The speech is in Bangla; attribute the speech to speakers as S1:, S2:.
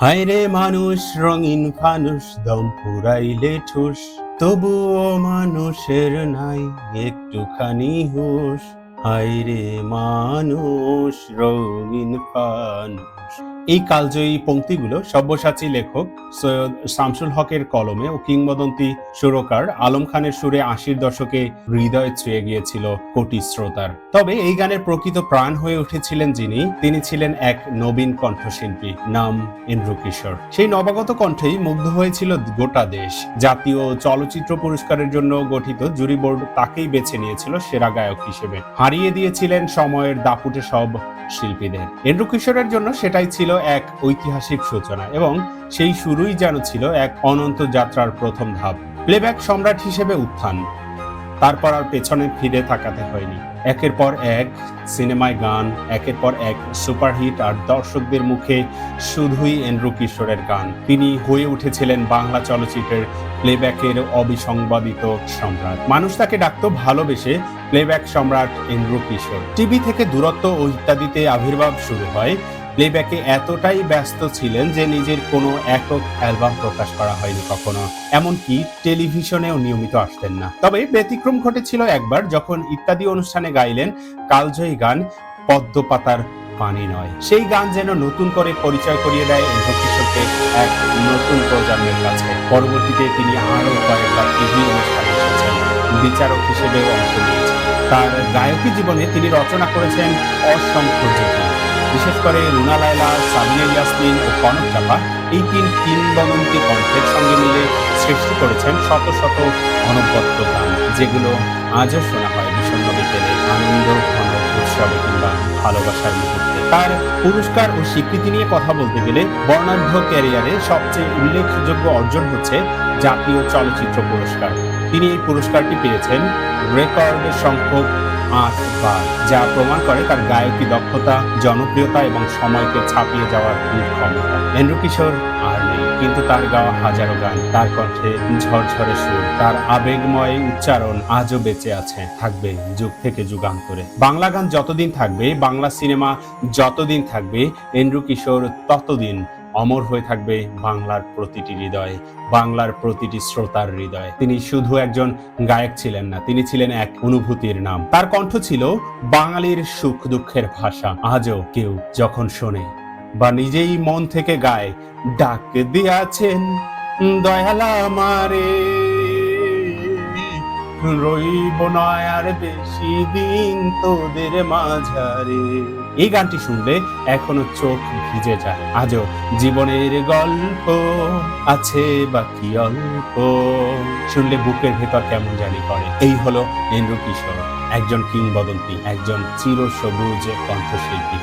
S1: হায় রে মানুষ, রঙিন ফানুষ, দম পুরাইলে ঠুস। তবুও মানুষের নাই একটুখানি হুশ। হায় রে মানুষ, রঙিন ফানুষ এই কালজয়ী পংক্তিগুলো সব্যসাচী লেখক সৈয়দ শামসুল হকের কলমে ও কিংবদন্তি সুরকার আলম খানের সুরে আশির দশকে হৃদয়ে ছুঁয়ে গিয়েছিল কোটি শ্রোতার। তবে এই গানের প্রকৃত প্রাণ হয়ে উঠেছিলেন যিনি, তিনি ছিলেন এক নবীন কণ্ঠশিল্পী, নাম ইন্দ্র কিশোর সেই নবাগত কণ্ঠেই মুগ্ধ হয়েছিল গোটা দেশ। জাতীয় চলচ্চিত্র পুরস্কারের জন্য গঠিত জুরি বোর্ড তাকেই বেছে নিয়েছিল সেরা গায়ক হিসেবে। হারিয়ে দিয়েছিলেন সময়ের দাপুটে সব শিল্পীদের। ইন্দ্র কিশোরের জন্য সেটাই ছিল এক ঐতিহাসিক সূচনা এবং সেই শুরুই যেন ছিল এক অনন্ত যাত্রার প্রথম ধাপ। প্লেব্যাক সম্রাট হিসেবে উত্থান। তারপর আর পেছনে ফিরে তাকাতে হয়নি। একের পর এক সিনেমায় গান, একের পর এক সুপারহিট আর দর্শকদের মুখে শুধুই এন্ড্রু কিশোরের গান। তিনি হয়ে উঠেছিলেন বাংলা চলচ্চিত্রের প্লেব্যাকের অবিসংবাদিত সম্রাট। মানুষ তাকে ডাকতো ভালোবেসে প্লেব্যাক সম্রাট এন্ড্রু কিশোর। টিভি থেকে দূরত্ব ও ইত্যাদিতে আবির্ভাব শুরু হয় প্লেব্যাকে এতটাই ব্যস্ত ছিলেন যে নিজের কোনো একক অ্যালবাম প্রকাশ করা হয়নি কখনো। এমনকি টেলিভিশনেও নিয়মিত আসতেন না। তবে ব্যতিক্রম ঘটেছিল একবার যখন ইত্যাদি অনুষ্ঠানে গাইলেন কালজয়ী গান পদ্মপাতার পানি নয়। সেই গান যেন নতুন করে পরিচয় করিয়ে দেয় এন্দ্র কিশোরকে এক নতুন প্রজন্মের কাছে। পরবর্তীতে তিনি আরও কয়েকবার টিভি অনুষ্ঠানে এসেছেন। বিচারক হিসেবেও অংশ নিয়েছেন। তার গায়কী জীবনে তিনি রচনা করেছেন অসংখ্য জুটি। বিশেষ করে রুনা লায়লা, সাবিনা ইয়াসমিন ও কনক চাপা এই তিন কিংবদন্তি কণ্ঠের সঙ্গে মিলে সৃষ্টি করেছেন শত শত অনবদ্য গান, যেগুলো আজও শোনা হয় বিষণ্ণ বিকেলে আনন্দ উৎসবে কিংবা ভালোবাসার মুহূর্তে। তার পুরস্কার ও স্বীকৃতি নিয়ে কথা বলতে গেলে বর্ণাঢ্য ক্যারিয়ারে সবচেয়ে উল্লেখযোগ্য অর্জন হচ্ছে জাতীয় চলচ্চিত্র পুরস্কার। তিনি এই পুরস্কারটি পেয়েছেন রেকর্ড সংখ্যক আটবার যা প্রমাণ করে তার গায়কী দক্ষতা, জনপ্রিয়তা এবং সময়কে ছাপিয়ে যাওয়ার ক্ষমতা এন্দ্র কিশোর আর নেই, কিন্তু তার গাওয়া হাজারো গান, তার কণ্ঠে ঝরঝরে সুর, তার আবেগময় উচ্চারণ আজও বেঁচে আছে, থাকবে যুগ থেকে যুগান্তরে। বাংলা গান যতদিন থাকবে, বাংলা সিনেমা যতদিন থাকবে এন্দ্র কিশোর ততদিন অমর হয়ে থাকবে বাংলার প্রতিটি হৃদয়ে, বাংলার প্রতিটি শ্রোতার হৃদয়ে। তিনি শুধু একজন গায়ক ছিলেন না, তিনি ছিলেন এক অনুভূতির নাম। তার কণ্ঠ ছিল বাঙালির সুখ দুঃখের ভাষা। আজও কেউ যখন শোনে বা নিজেই মন থেকে গায়, ডাক দিয়াছেন দয়ালা মারে রইব আর বেশি দিন তোদের মাঝারে। এই গানটি শুনলে এখনও চোখ ভিজে যায়। আজও জীবনের গল্প আছে বাকি অল্প। শুনলে বুকের ভেতর কেমন জানি করে এই হলো এন্দ্র কিশোর একজন কিংবদন্তি, একজন চিরসবুজ কণ্ঠশিল্পী।